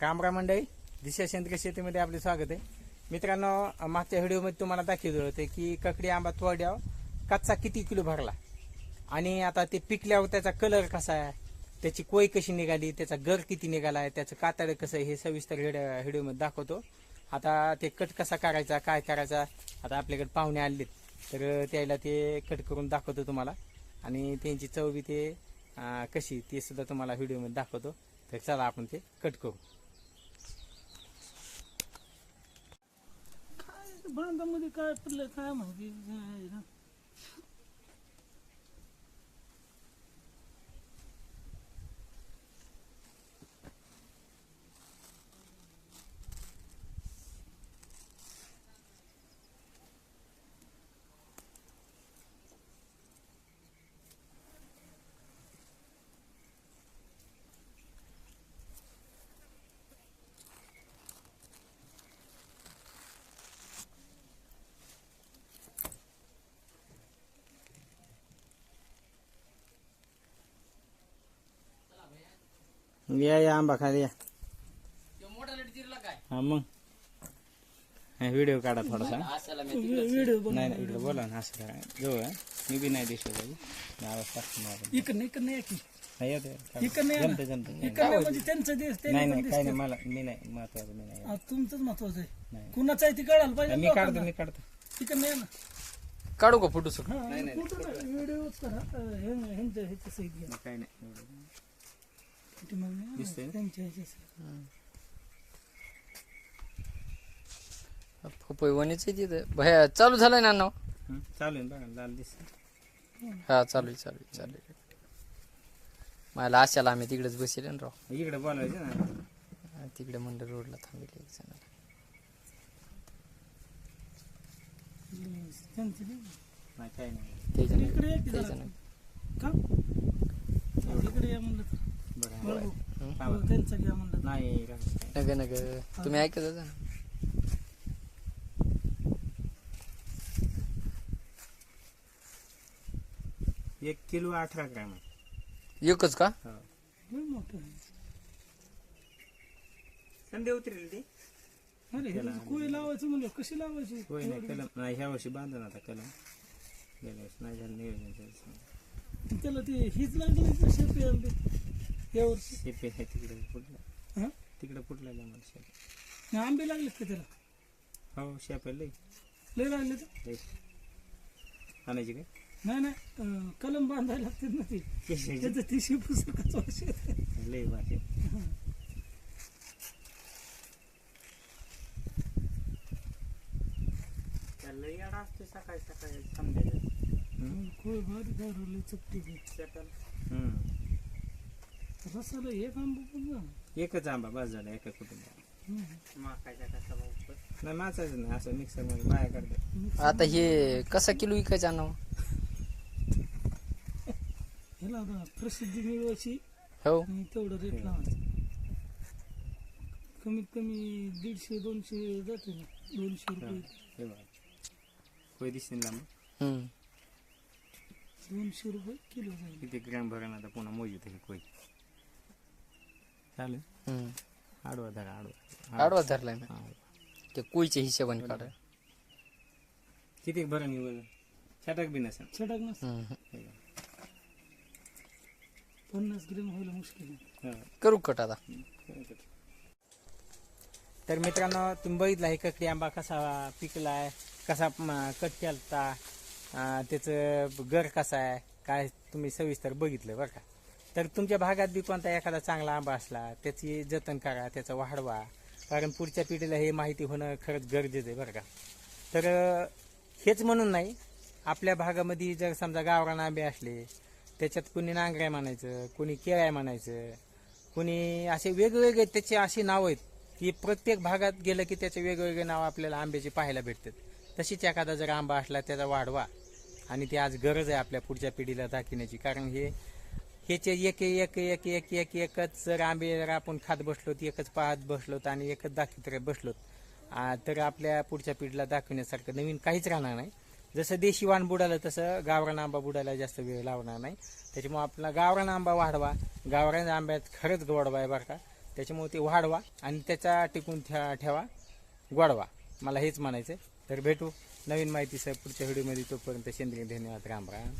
कामरा मंडळी दिशा सेंद्रिय शेतीमध्ये आपले स्वागत आहे. मित्रांनो मागच्या व्हिडिओमध्ये तुम्हाला दाखवलं होतं की ककडी आंबा तोड्यावर कच्चा किती किलो भरला? आणि आता ते पिकल्यावर त्याचा कलर कसा आहे? त्याची कोय कशी निघाली? त्याचा गर किती निघाला आहे? त्याचं कातड कसं आहे? हे सविस्तर व्हिडिओमध्ये दाखवतो. आता ते कट कसा करायचा? काय करायचा? आता आपल्याकडे पाहुणे आले तर त्याला ते कट करून दाखवतो तुम्हाला. आणि त्यांची चव बी ते कशी ते सुद्धा तुम्हाला व्हिडिओमध्ये दाखवतो. तर चला आपण ते कट करू. बांधामध्ये काय पडलं काय माहिती? या या आंबा खाली या. हा मग. हा, व्हिडिओ काढा थोडासा. नाही नाही इकडे बोला ना असं काय. जवळ आहे. मी बी नाही दिसलो पाहिजे आवाज टाकतो मला. इकडनं इकडनं या की. नाही येत आहे. इकडनं या ना. जमतं जमतं इकडनं म्हणजे त्यांचं नाही त्यांनी नाही पण दिसतं. नाही मला मी नाही महत्वाचं मी नाही. आ, तुमचंच महत्वाचं आहे. नाही. कुणाचं आहे ती कळायला पाहिजे मी काढतो मी काढतो. इकडनं या ना. काढू का फोटो हा, फोटो टाक, व्हिडिओच करा. अ, हे- ह्यांच्या ह्याच्या सहित घ्या. नाही, काही नाही. एवढं. ते मग नाही, दिसतंय ना? त्यांच्या ह्याच्या सहित. पपई वणीच तिथे भया चालू झालाय ना नाव हं, चालू आहे ना बघा लाल दिस हा चालू आहे, चालू आहे, चालू आहे. मला आशाला आम्ही तिकडेच बसले ना राव इकडे बोलायचं ना हा, तिकडे मंडळ रोडला थांबले एक जण त्यांचं ते. नाही काही ते जण इकडे म्हणलं बरोबर. त्यांचं घ्या म्हणलं. नाही दे. नग नग तुम्ही ऐकत होता ना एक किलो अठरा ग्रॅम आहे. एकच का हो. लय मोठं आहे. संडे उतरेल ती अरे हे कोळी लावायचं म्हणलं कशी लावायची होय नाही कलम नाही ह्या वर्षी बांधून आता कलम गेल्या वर्षी नाही झालं नियोजन त्याचं. त्याला ते हीच लागली का शेपी आंबे या वर्षी? आहे तिकडे फुटला हा? तिकडे फुटला मला शेप आंबे लागलेत का त्याला? हो शेप लई. लय लागले तर लई. आणायची काय? नाही नाही. अं, कलम बांधायला लागतात ना ती? त्याचं ती पुस्तकाचं वर्ष लई भाषे लई आडा असते सकाळी सकाळी भारी दारूले चपटी. हम्म. रसाला एक आंबा पण ना एकच आंबा बस झाला एका कुटुंबात. हम्म. नाही माचायचं नाही असं मिक्सरमध्ये बाया करते आता हे कसा किलो विकायचा नाव ह्याला आता प्रसिद्धी मिळवायची. हो. आणि तेवढं रेट लावायचं. कमीत कमी दीडशे दोनशे जाते. ना दोनशे रुपये. हे बघा. कोई दिसतील ना मग? हम्म. दोनशे रुपये किलो जाईल. किती ग्रॅम भरण आता पुन्हा मोजू हे कोई चालेल. हम्म. आडवा धरा आडवा. आडवा धरलाय ना? हा. ते कुळच्या हिशोबाने काढ. किती भरण येऊ छटक बी नसेल. छटाक ना हम्म. पन्नास ग्रॅम व्हायला मुश्किल आहे. हा. करू कट आता. तर मित्रांनो तुम्ही बघितला हे ककडी आंबा कसा पिकलाय कसा म, कट केलता अं, त्याचं गर कसा आहे काय तुम्ही सविस्तर बघितलं बरं का? तर तुमच्या भागात बी कोणता एखादा चांगला आंबा असला त्याची जतन करा त्याचा वाढवा. कारण पुढच्या पिढीला हे माहिती होणं खरंच गरजेचं आहे बरं का. तर हेच म्हणून नाही आपल्या भागामध्ये जर समजा गावरान आंबे असले त्याच्यात कोणी नांगराय म्हणायचं कोणी केळ्या म्हणायचं कोणी असे वेगवेगळे त्याचे अशी नावं आहेत की प्रत्येक भागात गेलं की त्याचे वेगवेगळे नाव आपल्याला आंब्याचे पाहायला भेटतात. तशीच एखादा जर आंबा असला त्याचा वाढवा. आणि ती आज गरज आहे आपल्या पुढच्या पिढीला दाखवण्याची कारण हे ह्याचे एक एक एक एक एक एकच जर आंबे जर आपण खात बसलोत एकच पाहत बसलोत आणि एकच दाखवत बसलोत तर आपल्या पुढच्या पिढीला दाखवण्यासारखं नवीन काहीच राहणार नाही. जसं देशी वाण बुडालं तसं गावरान आंबा बुडायला जास्त वेळ लावणार नाही. त्याच्यामुळे आपला गावरान आंबा वाढवा. गावरान आंब्यात खरंच गोडवा आहे बरं का. त्याच्यामुळे ते वाढवा आणि त्याचा टिकून ठेवा ठेवा गोडवा. मला हेच म्हणायचं तर भेटू नवीन माहितीसह पुढच्या व्हिडिओमध्ये. तोपर्यंत सेंद्रिय धन्यवाद. राम राम.